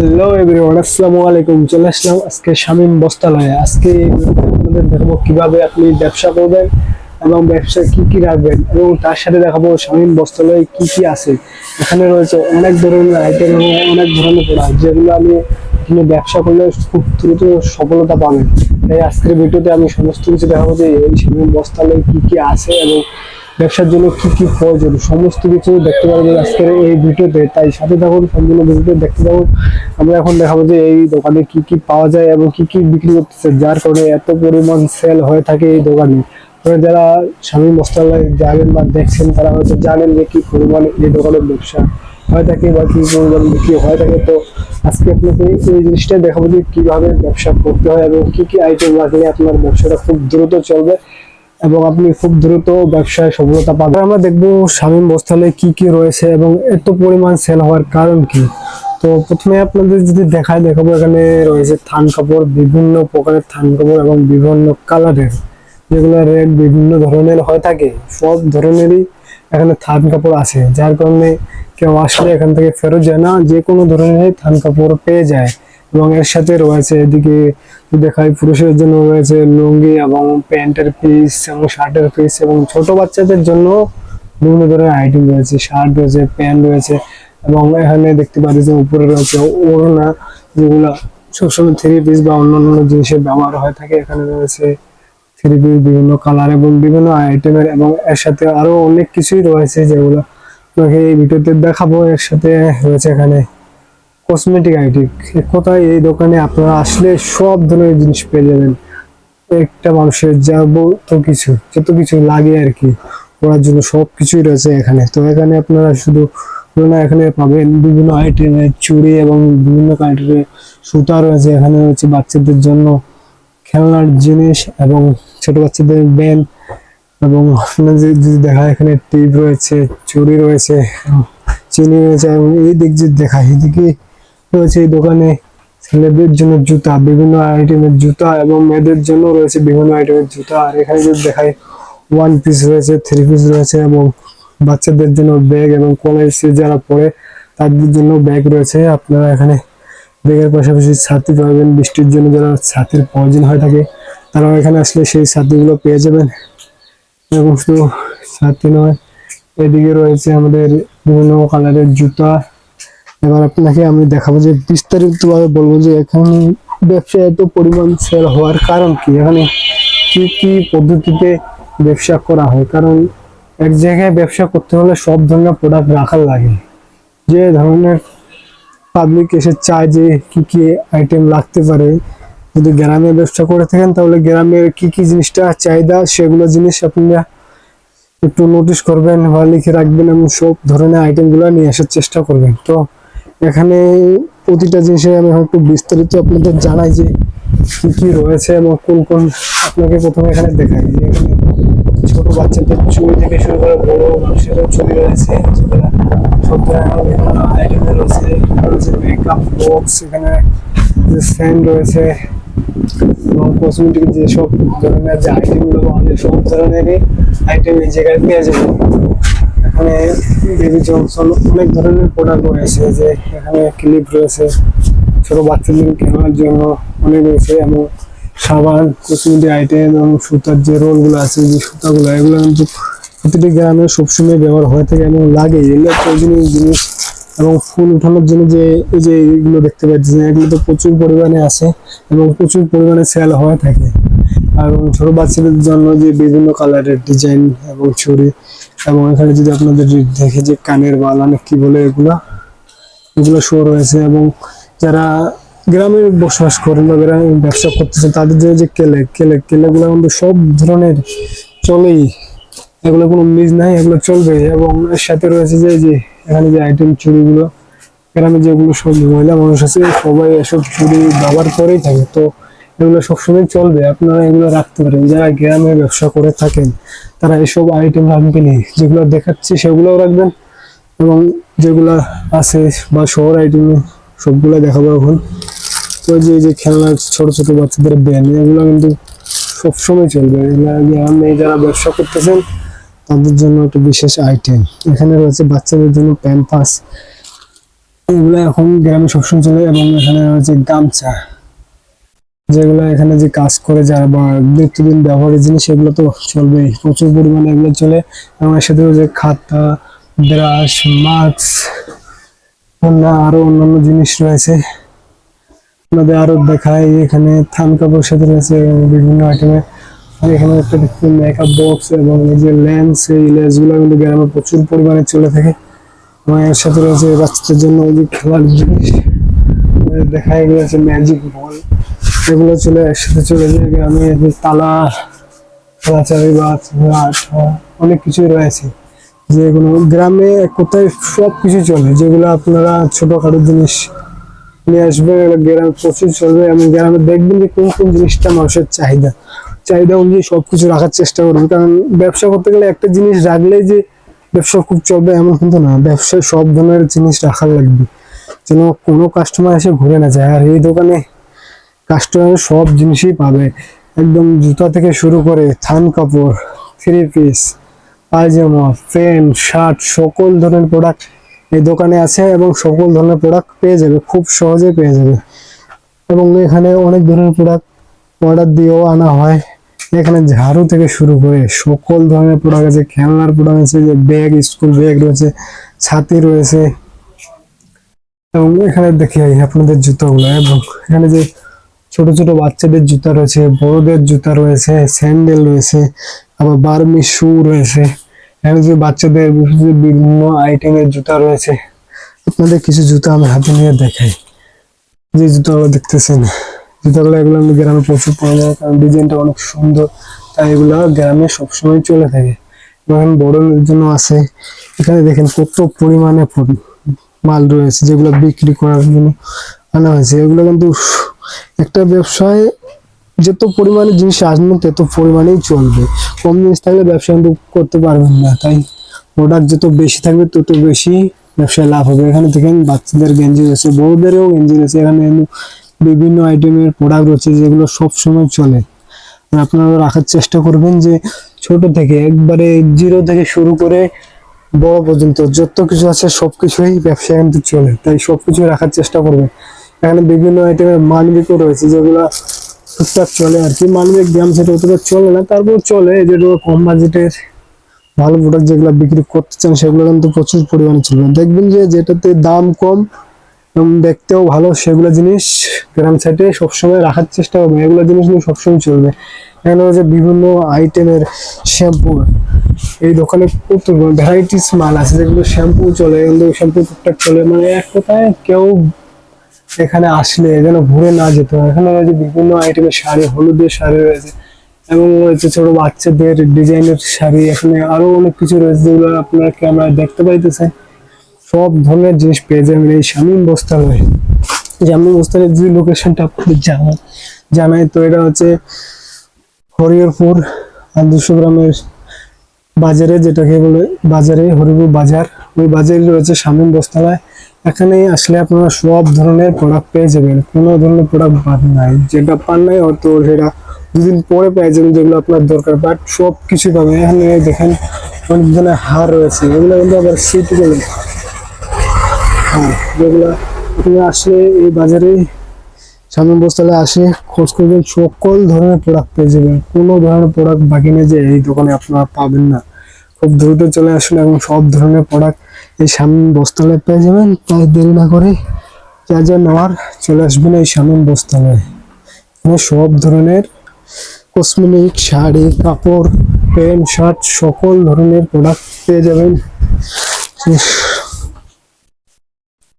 Hello everyone আসসালামু আলাইকুম, চলে আসলাম আজকে শামীম বস্তালয়ে। আজকে আপনাদের দেখাবো কীভাবে আপনি ব্যবসা করবেন এবং ব্যবসা কি কি রাখবেন এবং তার সাথে দেখাবো শামীম বস্তালয়ে কি কি আছে। এখানে রয়েছে অনেক ধরনের আইটেম এবং অনেক ধরনের প্রোডাক্ট যেগুলো আমি এখানে ব্যবসা করলে খুব দ্রুত সফলতা পাবেন। তাই আজকের ভিডিওতে আমি সমস্ত কিছু দেখাবো যে এই শামীম বস্তালয়ে কি কি আছে এবং ব্যবসার জন্য কি কি প্রয়োজন? সমস্ত কিছু দেখতে পারবেন আজকের এই ভিডিওতে। তাই সাথে থাকুন, সম্পূর্ণ ভিডিওতে দেখতে পাবো আমরা এখন দেখাবো যে এই দোকানে কি কি পাওয়া যায় এবং কি কি বিক্রি করতেছে, যার কারণে এত পরিমাণ সেল হয়ে থাকে এই দোকানে। যারা স্বামী মস্তালয় যাবেন বা দেখছেন, তারা হয়তো জানেন যে কি পরিমাণ এই দোকানের ব্যবসা হয়ে থাকে বা কি পরিমাণ বিক্রি হয়ে থাকে। তো আজকে আপনাকে এই জিনিসটা দেখাবো যে কীভাবে ব্যবসা করতে হয় এবং কী কী আইটেম রাখলে আপনার ব্যবসাটা খুব দ্রুত চলবে। এবং আপনি খুব দ্রুত ব্যবসায় সফলতা পাবেন। আমরা দেখব শামীম বস্তালে কি কি রয়েছে এবং এত পরিমাণ সেল হওয়ার কারণ কি। তো প্রথমে আপনাদের যদি দেখায়, দেখাবো এখানে রয়েছে থান কাপড়, বিভিন্ন প্রকারের থান কাপড় এবং বিভিন্ন কালারের, যেগুলো রেট বিভিন্ন ধরনের হয়ে থাকে। সব ধরনেরই এখানে থান কাপড় আছে। যার কারণে কেউ আসলে এখান থেকে ফেরত যায় না। যে কোনো ধরনের থান কাপড় পেয়ে যায়। এবং এর সাথে রয়েছে এদিকে দেখাই পুরুষের জন্য রয়েছে লুঙ্গি এবং প্যান্টের পিস এবং শার্টের পিস এবং ছোট বাচ্চাদের জন্য বিভিন্ন ধরনের আইটেম রয়েছে। শার্ট রয়েছে, প্যান্ট রয়েছে এবং এখানে দেখতে পাচ্ছি যে উপরে রয়েছে ওড়না যেগুলো সবসময় থ্রি পিস বা অন্য অন্য জিনিসের ব্যবহার হয়ে থাকে। এখানে রয়েছে থ্রি পিস বিভিন্ন কালার এবং বিভিন্ন আইটেমের এবং এর সাথে আরও অনেক কিছুই রয়েছে যেগুলো আপনাকে এই ভিডিওতে দেখাবো। এর সাথে রয়েছে এখানে কসমেটিক আইটেম কোথায় এই দোকানে আপনারা আসলে সব ধরনের জিনিস পেয়ে যাবেন। একটা মানুষের যাবত কিছু, যত কিছু লাগে আর কি করার জন্য সব কিছুই রয়েছে এখানে। তো এখানে আপনারা শুধু না এখানে পাবেন বিভিন্ন আইটেমের চুড়ি এবং বিভিন্ন কালারের সুতা রয়েছে। এখানে রয়েছে বাচ্চাদের জন্য খেলনার জিনিস এবং ছোট বাচ্চাদের ব্যান্ড এবং যদি দেখা এখানে টিপ রয়েছে, চুড়ি রয়েছে, চিনি রয়েছে এবং এই দিক যদি দেখা এদিকে রয়েছে এই দোকানে। ছেলেদের জন্য জুতা, বিভিন্ন আইটেমের জুতা এবং মেয়েদের জন্য রয়েছে বিভিন্ন আইটেমের জুতা। আর এখানে যদি দেখায় ওয়ান পিস রয়েছে থ্রি পিস রয়েছে এবং বাচ্চাদের জন্য ব্যাগ এবং কলেজে যারা পড়ে তাদের জন্য ব্যাগ রয়েছে। আপনারা এখানে ব্যাগের পাশাপাশি ছাতি পাবেন। বৃষ্টির জন্য যারা ছাতির প্রয়োজন হয়ে থাকে, তারাও এখানে আসলে সেই ছাতিগুলো পেয়ে যাবেন। এবং শুধু ছাতি নয়, এদিকে রয়েছে আমাদের বিভিন্ন কালারের জুতা। এবার আপনাকে আমি দেখাবো যে বিস্তারিত ভাবে বলব যে এখানে ব্যবসা এত পরিমাণ সেল হওয়ার কারণ কি? এখানে কি কি পদ্ধতিতে ব্যবসা করা হয়? কারণ এক জায়গায় ব্যবসা করতে হলে সব ধরনের প্রোডাক্ট রাখার লাগে। যে ধরনের পাবলিক এসে চায় যে কি কি আইটেম লাগতে পারে। যদি গ্রামে ব্যবসা করে থাকেন, তাহলে গ্রামের কি কি জিনিসটা চাহিদা, সেগুলো জিনিস আপনারা একটু নোটিশ করবেন বা লিখে রাখবেন এবং সব ধরনের আইটেমগুলো নিয়ে আসার চেষ্টা করবেন। তো এখানে প্রতিটা জিনিসে আমি একটু বিস্তারিত আপনাদের জানাই যে কী কী রয়েছে এবং কোন কোন আপনাকে প্রথমে এখানে দেখাই। যে এখানে ছোটো বাচ্চাদের চুড়ি থেকে শুরু করে বড় মানুষেরও চুড়ি রয়েছে মেকআপ বক্স এখানে রয়েছে এবং কসমেটিক যে সব ধরনের যে আইটেমগুলো যায়, সব ধরনেরই আইটেম এই জায়গায় পেয়ে যাবে এখানে বেবি জনসন অনেক ধরনের প্রোডাক্ট রয়েছে যে এখানে ক্লিপ রয়েছে, ছোট বাচ্চাদের কেনার জন্য অনেক রয়েছে এবং সাবান কসমেটিক আইটেম এবং সুতার যে রোলগুলো আছে, যে সুতাগুলো, এগুলো কিন্তু প্রতিটি গ্রামে সবসময় ব্যবহার হয়ে থাকে এবং লাগে। এগুলো প্রয়োজনীয় জিনিস এবং ফুল উঠানোর জন্য যে এই যে এগুলো দেখতে পাচ্ছেন, এগুলো তো প্রচুর পরিমাণে আছে এবং প্রচুর পরিমাণে সেল হয়ে থাকে। এবং ছোট বাচ্চাদের জন্য যে বিভিন্ন কালারের ডিজাইন এবং ছুরি এবং এখানে যদি আপনাদের দেখে যে কানের বালা না কি বলে এগুলা, এগুলো শো রয়েছে এবং যারা গ্রামে বসবাস করেন বা গ্রামে ব্যবসা করতেছে তাদের জন্য যে কেলে কেলে, কেলেগুলো কিন্তু সব ধরনের চলেই। এগুলো কোনো মিস নাই, এগুলো চলবে। এবং এর সাথে রয়েছে যে যে এখানে যে আইটেম চুড়িগুলো গ্রামে যেগুলো সব মহিলা মানুষ আছে, সবাই এসব চুরি ব্যবহার করেই থাকে। তো এগুলো সবসময় চলবে, আপনারা এগুলো রাখতে পারেন। যারা গ্রামে ব্যবসা করে থাকেন, তারা এসব আইটেম রাখবেনই যেগুলো দেখাচ্ছি সেগুলোও রাখবেন এবং যেগুলা আছে বা শহর আইটেম সবগুলো দেখাবো এখন। তো যে যে খেলনা ছোট ছোট বাচ্চাদের ব্যান এগুলো কিন্তু সবসময় চলবে। এগুলা গ্রামে যারা ব্যবসা করতেছেন, তাদের জন্য একটা বিশেষ আইটেম এখানে রয়েছে বাচ্চাদের জন্য প্যাম্পাস। এগুলো এখন গ্রামে সবসময় চলে এবং এখানে রয়েছে গামছা। যেগুলো এখানে যে কাজ করে যারা বা নিত্যদিন ব্যবহারের জিনিস, এগুলো তো চলবেই। প্রচুর পরিমাণে এগুলো চলে। এবং এর সাথে রয়েছে খাতা, ব্রাশ, মাস্ক আরও অন্যান্য জিনিস রয়েছে। আপনাদের আরও দেখায় এখানে থান কাপড় সাথে রয়েছে এবং বিভিন্ন আইটেমের আর এখানে একটা মেকআপ বক্স এবং এই যে লেন্স এই লেন্সগুলো কিন্তু গ্রামে প্রচুর পরিমাণে চলে থাকে। এবং এর সাথে রয়েছে বাচ্চাদের জন্য ওই যে খেলার জিনিস। দেখায় এগুলো আছে ম্যাজিক বল এগুলো চলে একসাথে চলে যায় গ্রামে তালা চাবি বা অনেক কিছুই রয়েছে। যেগুলো গ্রামে কোথায় সব কিছু চলে, যেগুলো আপনারা ছোটখাটো জিনিস নিয়ে আসবে গ্রামে প্রচুর চলবে, এবং গ্রামে দেখবেন যে কোন কোন জিনিসটা মানুষের চাহিদা। চাহিদা অনুযায়ী সব কিছু রাখার চেষ্টা করবে কারণ ব্যবসা করতে গেলে একটা জিনিস রাখলেই যে ব্যবসা খুব চলবে এমন কিন্তু না, ব্যবসায় সব ধরনের জিনিস রাখার লাগবে। যেন কোনো কাস্টমার এসে ঘুরে না যায়, আর এই দোকানে কাস্টমার সব জিনিসই পাবে। একদম জুতা থেকে শুরু করে থান কাপড় থ্রি পিস পায়জামা প্যান্ট শার্ট সকল ধরনের প্রোডাক্ট এই দোকানে আছে এবং সকল ধরনের প্রোডাক্ট পেয়ে যাবে, খুব সহজে পেয়ে যাবে। এবং এখানে অনেক ধরনের প্রোডাক্ট অর্ডার দিয়েও আনা হয়। এখানে ঝাড়ু থেকে শুরু করে সকল ধরনের প্রোডাক্ট আছে, খেলনার প্রোডাক্ট আছে, যে ব্যাগ স্কুল ব্যাগ রয়েছে, ছাতি রয়েছে। এবং এখানে দেখি আপনাদের জুতোগুলো, এবং এখানে যে ছোট ছোট বাচ্চাদের জুতা রয়েছে, বড়দের জুতা রয়েছে, স্যান্ডেল রয়েছে, আবার বার্মি শু রয়েছে। এখানে বাচ্চাদের বিভিন্ন আইটেমের জুতা রয়েছে। আপনাদের কিছু জুতা আমি হাতে নিয়ে দেখাই। যে জুতাগুলো দেখতেছেন, জুতাগুলো এগুলো আমি গ্রামে প্রচুর পাওয়া যায়, কারণ ডিজাইনটা অনেক সুন্দর, তাই এগুলো গ্রামে সবসময় চলে থাকে। এবং বড়দের জন্য আছে। এখানে দেখেন কত পরিমাণে মাল রয়েছে যেগুলো বিক্রি করার জন্য আনা হয়েছে। এগুলো কিন্তু একটা ব্যবসায় যত পরিমাণে জিনিস আসবে, তত পরিমাণেই চলবে। কম জিনিস থাকলে ব্যবসা কিন্তু করতে পারবেন না, তাই প্রোডাক্ট যত বেশি থাকবে, তত বেশি ব্যবসায় লাভ হবে। এখানে দেখেন, বাচ্চাদের গেঞ্জি রয়েছে, বড়দেরও গেঞ্জি রয়েছে। এখানে বিভিন্ন আইটেমের প্রোডাক্ট রয়েছে, যেগুলো সব সময় চলে আপনারা রাখার চেষ্টা করবেন যে ছোট থেকে একবারে জিরো থেকে শুরু করে বড় পর্যন্ত যত কিছু আছে সবকিছুই ব্যবসা কিন্তু চলে। তাই সবকিছু রাখার চেষ্টা করবেন। এখানে বিভিন্ন আইটেমের মানবিকও রয়েছে, যেগুলো টুকটাক চলে আর কি। মানবিক গ্রাম সেটা অতটা চলে না তারপর চলে। যেগুলো কম বাজেটের ভালো প্রোডাক্ট যেগুলো বিক্রি করতে চান, সেগুলো কিন্তু প্রচুর পরিমাণে চলবে। দেখবেন যে যেটাতে দাম কম এবং দেখতেও ভালো, সেগুলো জিনিস গ্রাম সাইডে সবসময় রাখার চেষ্টা করবে। এগুলো জিনিস কিন্তু সবসময় চলবে। এখানে যে বিভিন্ন আইটেমের শ্যাম্পু এই দোকানে কত ভ্যারাইটিস মাল আছে, যেগুলো শ্যাম্পু চলে কিন্তু শ্যাম্পু টুকটাক চলে। মানে এক কথায় কেউ এখানে আসলে যেন ঘুরে না যেতে এখানে রয়েছে বিভিন্ন আইটেমের শাড়ি, হলুদের শাড়ি রয়েছে এবং রয়েছে ছোট বাচ্চাদের ডিজাইনের শাড়ি। এখানে আরও অনেক কিছু রয়েছে যেগুলো আপনারা ক্যামেরায় দেখতে পাইতেছেন। সব ধরনের জিনিস পেয়ে যাবেন এই শামীম বস্ত্রালয়ে। শামীম বস্ত্রালয়ের যে লোকেশনটা আপনাদের জানা জানাই তো এটা হচ্ছে হরিহরপুর আর দুশো গ্রামের বাজারে, যেটাকে বলে বাজারে হরিপুর বাজার। ওই বাজারে রয়েছে শামীম বস্ত্রালয় এখানে আসলে আপনারা সব ধরনের প্রোডাক্ট পেয়ে যাবেন। কোনো ধরনের প্রোডাক্ট বাদ নাই। যেটা পান নাই হয়তো সেটা দুদিন পরে পেয়ে যাবেন যেগুলো আপনার দরকার। বাট সব কিছু পাবেন। এখানে দেখেন অনেক ধরনের হার রয়েছে। এগুলো কিন্তু আবার শীত হার যেগুলো আপনি আসলে এই বাজারে সামনে বস্তালে আসে, খোঁজ করবেন। সকল ধরনের প্রোডাক্ট পেয়ে যাবেন। কোনো ধরনের প্রোডাক্ট বাকি নেই যে এই দোকানে আপনারা পাবেন না। খুব দ্রুত চলে আসুন এবং সব ধরনের প্রোডাক্ট এই সামনে বস্তালয় পেয়ে যাবেন, তাই দেরি না করে যা যা নেওয়ার চলে আসবেন এই সামনে বস্তালয় এখানে সব ধরনের কসমেটিক শাড়ি, কাপড়, প্যান্ট, শার্ট সকল ধরনের প্রোডাক্ট পেয়ে যাবেন।